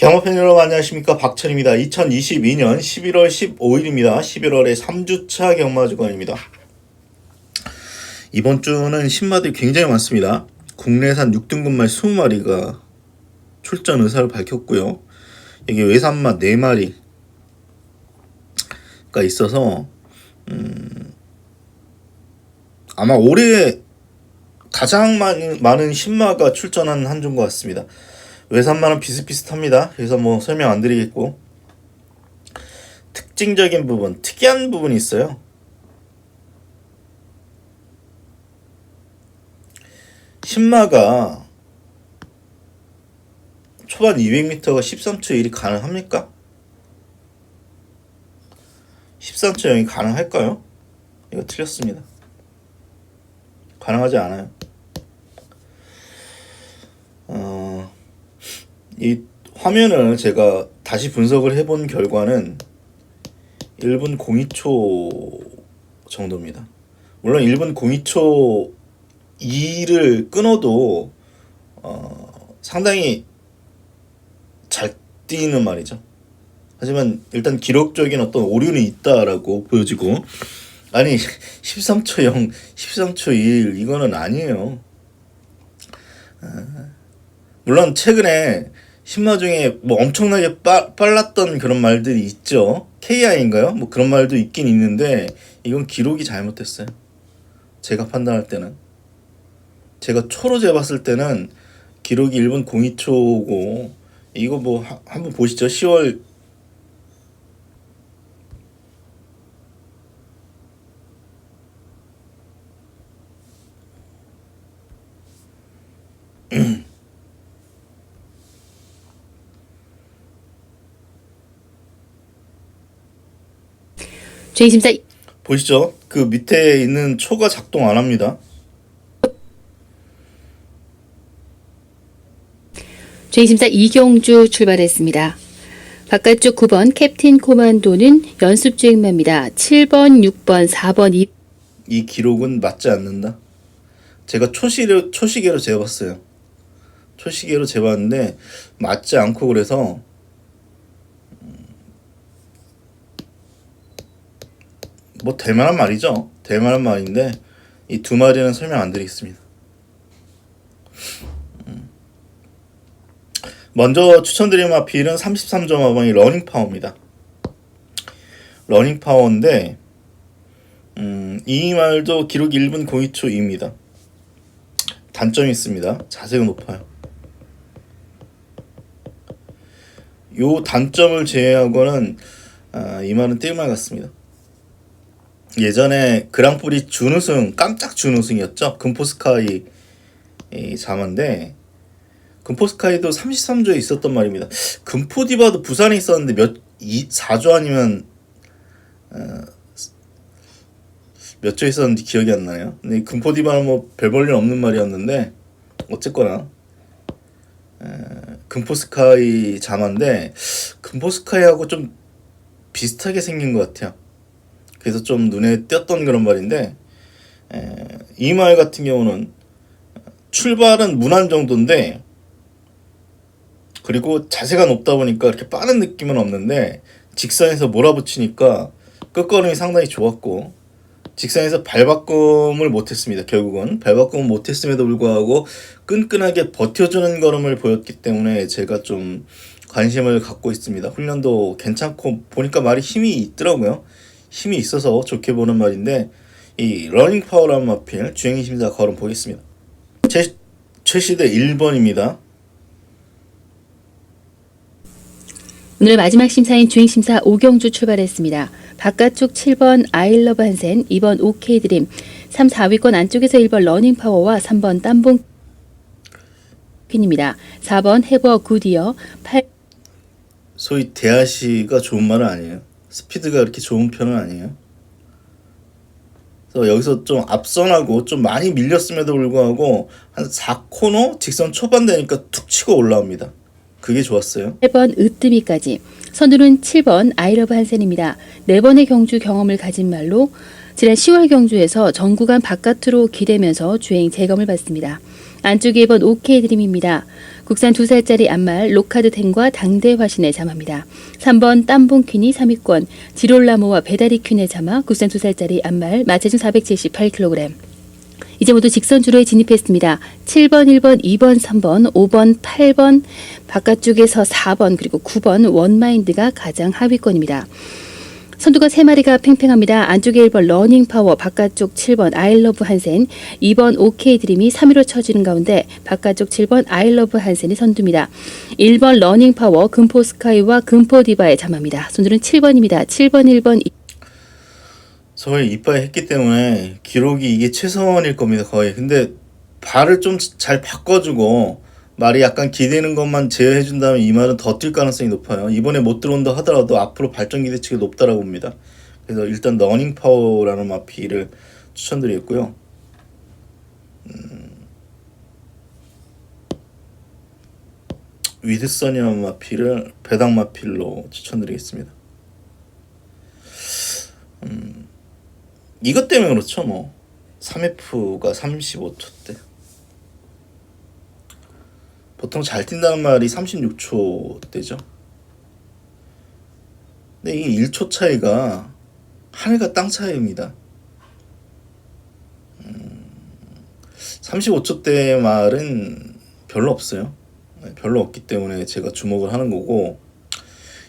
경마팬 여러분 안녕하십니까 박철입니다. 2022년 11월 15일입니다. 11월의 3주차 경마주간입니다. 이번 주는 신마들이 굉장히 많습니다. 국내산 6등분말 20마리가 출전 의사를 밝혔고요. 여기 외산마 4마리가 있어서 음, 아마 올해 가장 많은 신마가 출전한 한 주인 것 같습니다. 외산마는 비슷비슷합니다. 그래서 뭐 설명 안 드리겠고 특징적인 부분, 특이한 부분이 있어요. 신마가 초반 200m가 13초 1이 가능합니까? 13초 0이 가능할까요? 이거 틀렸습니다. 가능하지 않아요. 이 화면을 제가 다시 분석을 해본 결과는 1분 02초 정도입니다. 물론 1분 02초 2를 끊어도 어, 상당히 잘 뛰는 말이죠. 하지만 일단 기록적인 어떤 오류는 있다라고 보여지고 아니 13초 0, 13초 1 이거는 아니에요. 아, 물론 최근에 신마 중에 뭐 엄청나게 빠, 빨랐던 그런 말들이 있죠. KI인가요? 뭐 그런 말도 있긴 있는데 이건 기록이 잘못됐어요. 제가 판단할 때는 제가 초로 재봤을 때는 기록이 1분 02초고 이거 뭐 하, 한번 보시죠. 10월 주행심사 보시죠. 그 밑에 있는 초가 작동 안 합니다. 주행심사 이경주 출발했습니다. 바깥쪽 9번 캡틴 코만도는 연습 주행마입니다. 7번, 6번, 4번, 2이 기록은 맞지 않는다. 제가 초시로 초시계로 재봤어요. 초시계로 재봤는데 맞지 않고 그래서 뭐 될만한 말이죠. 될만한 말인데 이 두 마리는 설명 안 드리겠습니다. 음. 먼저 추천드리는 마필은 33점 하방이 러닝 파워입니다. 러닝 파워인데 음, 이 말도 기록 1분 02초입니다. 단점이 있습니다. 자세가 높아요. 요 단점을 제외하고는 아, 이 말은 뛸말 같습니다. 예전에 그랑프리 준우승 깜짝 준우승이었죠. 금포스카이 이 자만데 금포스카이도 33조에 있었던 말입니다. 금포디바도 부산에 있었는데 몇 2, 4조 아니면 몇조 있었는지 기억이 안 나요. 근데 이 금포디바는 뭐 별 볼일 없는 말이었는데 어쨌거나 에, 금포스카이 자마인데 금포스카이하고 좀 비슷하게 생긴 것 같아요. 그래서 좀 눈에 띄었던 그런 말인데 이 말 같은 경우는 출발은 무난 정도인데 그리고 자세가 높다 보니까 이렇게 빠른 느낌은 없는데 직선에서 몰아붙이니까 끝걸음이 상당히 좋았고 직선에서 발바꿈을 못했습니다. 결국은 발바꿈을 못했음에도 불구하고 끈끈하게 버텨주는 걸음을 보였기 때문에 제가 좀 관심을 갖고 있습니다. 훈련도 괜찮고 보니까 말이 힘이 있더라고요. 힘이 있어서 좋게 보는 말인데 이 러닝 파워라는 마필 주행이 심사 걸음 보겠습니다. 최, 최시대 1번입니다. 오늘 마지막 심사인 주행심사 오경주 출발했습니다. 바깥쪽 7번 아일러브 한센, 2번 오케이 드림, 3, 4위권 안쪽에서 1번 러닝 파워와 3번 땀봉 퀸입니다. 4번 해버 굿이어, 8 소위 대하시가 좋은 말은 아니에요. 스피드가 그렇게 좋은 편은 아니에요. 그래서 여기서 좀 앞선하고 좀 많이 밀렸음에도 불구하고 한 4코너 직선 초반 되니까 툭 치고 올라옵니다. 그게 좋았어요. 8번 으뜸이까지. 선두는 7번 아이러브 한센입니다. 4번의 경주 경험을 가진 말로 지난 10월 경주에서 전 구간 바깥으로 기대면서 주행 재검을 받습니다. 안쪽에 1번 OK 드림입니다. 국산 2살짜리 안말 로카드 탱과 당대 화신의 자마입니다. 3번 땀봉 퀸이 3위권, 지롤라모와 배다리 퀸의 자마 국산 2살짜리 안말 마체중 478kg. 이제 모두 직선 주로에 진입했습니다. 7번, 1번, 2번, 3번, 5번, 8번, 바깥쪽에서 4번, 그리고 9번 원마인드가 가장 하위권입니다. 선두가 3마리가 팽팽합니다. 안쪽에 1번 러닝 파워, 바깥쪽 7번 아이러브 한센, 2번 OK 드림이 3위로 쳐지는 가운데 바깥쪽 7번 아이러브 한센이 선두입니다. 1번 러닝 파워, 금포 스카이와 금포 디바의 자마입니다. 선두는 7번입니다. 7번, 1번, 서울 이빠이 했기 때문에 기록이 이게 최선일 겁니다 거의 근데 발을 좀 잘 바꿔주고 말이 약간 기대는 것만 제어해 준다면 이 말은 더 뛸 가능성이 높아요. 이번에 못 들어온다 하더라도 앞으로 발전 기대치가 높다라고 봅니다. 그래서 일단 러닝 파워라는 마피를 추천드리겠고요. 음, 위드선이라는 마피를 배당 마필로 추천드리겠습니다. 이것 때문에 그렇죠 뭐. 3F가 35초 대 보통 잘 뛴다는 말이 36초 대죠. 근데 이게 1초 차이가 하늘과 땅 차이입니다. 음, 35초 대 말은 별로 없어요. 네, 별로 없기 때문에 제가 주목을 하는 거고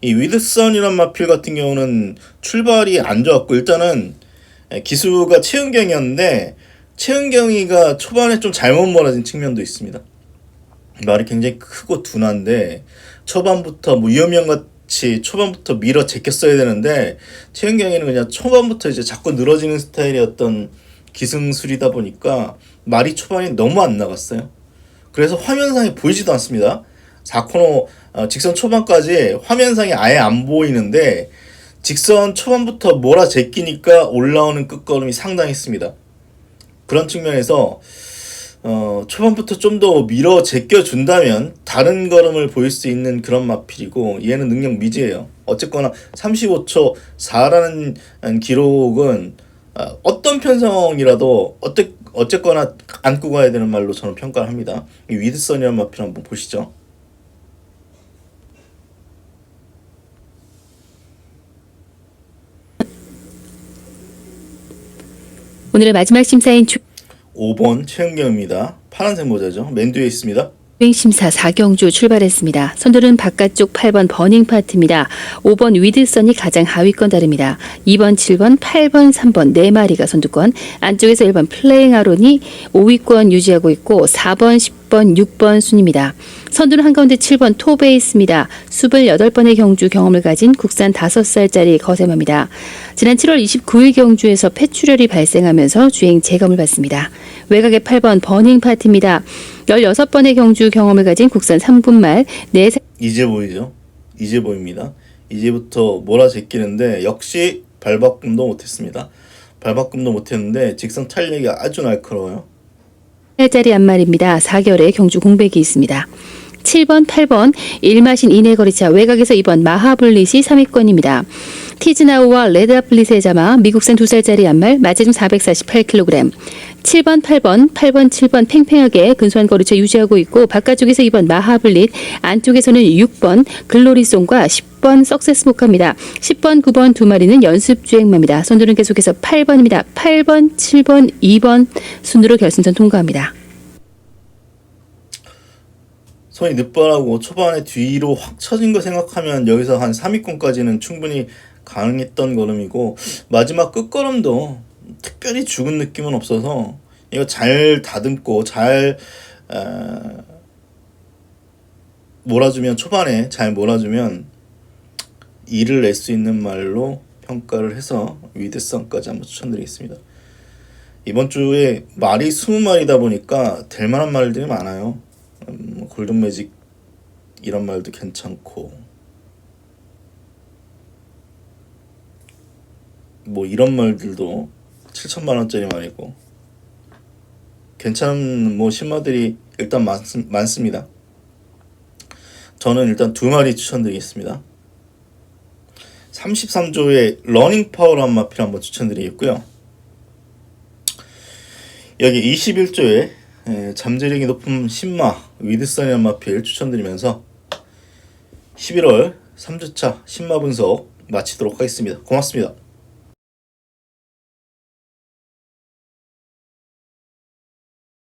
이 위드선이란 마필 같은 경우는 출발이 안 좋았고 일단은 예, 기수가 최은경이었는데 최은경이가 초반에 좀 잘못 몰아진 측면도 있습니다. 말이 굉장히 크고 둔한데 초반부터 뭐 위험형 같이 초반부터 밀어 제꼈어야 되는데 최은경이는 그냥 초반부터 이제 자꾸 늘어지는 스타일의 어떤 기승술이다 보니까 말이 초반에 너무 안 나갔어요. 그래서 화면상에 보이지도 않습니다. 4코너 어, 직선 초반까지 화면상에 아예 안 보이는데 직선 초반부터 몰아 제끼니까 올라오는 끝걸음이 상당했습니다. 그런 측면에서 어, 초반부터 좀 더 밀어 제껴 준다면 다른 걸음을 보일 수 있는 그런 마필이고 얘는 능력 미지예요. 어쨌거나 35초 4라는 기록은 어, 어떤 편성이라도 어때, 어쨌거나 안고 가야 되는 말로 저는 평가를 합니다. 이 위드선이라는 마필 한번 보시죠. 오늘의 마지막 심사인 5번 최은경입니다. 파란색 모자죠. 맨 뒤에 있습니다. 주행심사 4경주 출발했습니다. 선두는 바깥쪽 8번 버닝 파트입니다. 5번 위드선이 가장 하위권 다릅니다. 2번, 7번, 8번, 3번 네 마리가 선두권. 안쪽에서 1번 플레잉 아론이 5위권 유지하고 있고 4번, 10번, 6번 순입니다. 선두는 한가운데 7번 토베이스입니다. 28번의 경주 경험을 가진 국산 5살짜리 거세마입니다. 지난 7월 29일 경주에서 폐출혈이 발생하면서 주행 재검을 받습니다. 외곽의 8번 버닝 파트입니다. 16번의 경주 경험을 가진 국산 3분말 4살 이제 보이죠? 이제 보입니다. 이제부터 몰아 제끼는데 역시 발바꿈도 못했습니다. 발바꿈도 못했는데 직선 탄력이 아주 날카로워요. 짜리 안말입니다. 4개월의 경주 공백이 있습니다. 7번, 8번 일마신 이내거리차 외곽에서 2번 마하블릿이 3위권입니다. 티즈나우와 레드아플릿의 자마 미국산 2살짜리 안말 마체중 448kg 7번, 8번, 8번, 7번 팽팽하게 근소한 거리차 유지하고 있고 바깥쪽에서 2번 마하블릿 안쪽에서는 6번 글로리송과 10번 석세스모카입니다. 10번, 9번 두 마리는 연습 주행마입니다. 선두는 계속해서 8번입니다. 8번, 7번, 2번 순으로 결승전 통과합니다. 손이 늦바라고 초반에 뒤로 확 처진 거 생각하면 여기서 한 3위권까지는 충분히 가능했던 걸음이고 마지막 끝걸음도 특별히 죽은 느낌은 없어서 이거 잘 다듬고 잘 어, 몰아주면 초반에 잘 몰아주면 일을 낼 수 있는 말로 평가를 해서 위드성까지 한번 추천드리겠습니다. 이번 주에 말이 20마리다 보니까 될 만한 말들이 많아요. 음, 골든 매직 이런 말도 괜찮고 뭐 이런 말들도 7천만 원짜리 말이고 괜찮은 뭐 신마들이 일단 많, 많습니다. 저는 일단 두 마리 추천드리겠습니다. 33조의 러닝 파워란 마필 한번 추천드리겠고요. 여기 21조의 에, 잠재력이 높은 신마 위드선 연마필 추천드리면서 11월 3주차 신마 분석 마치도록 하겠습니다. 고맙습니다.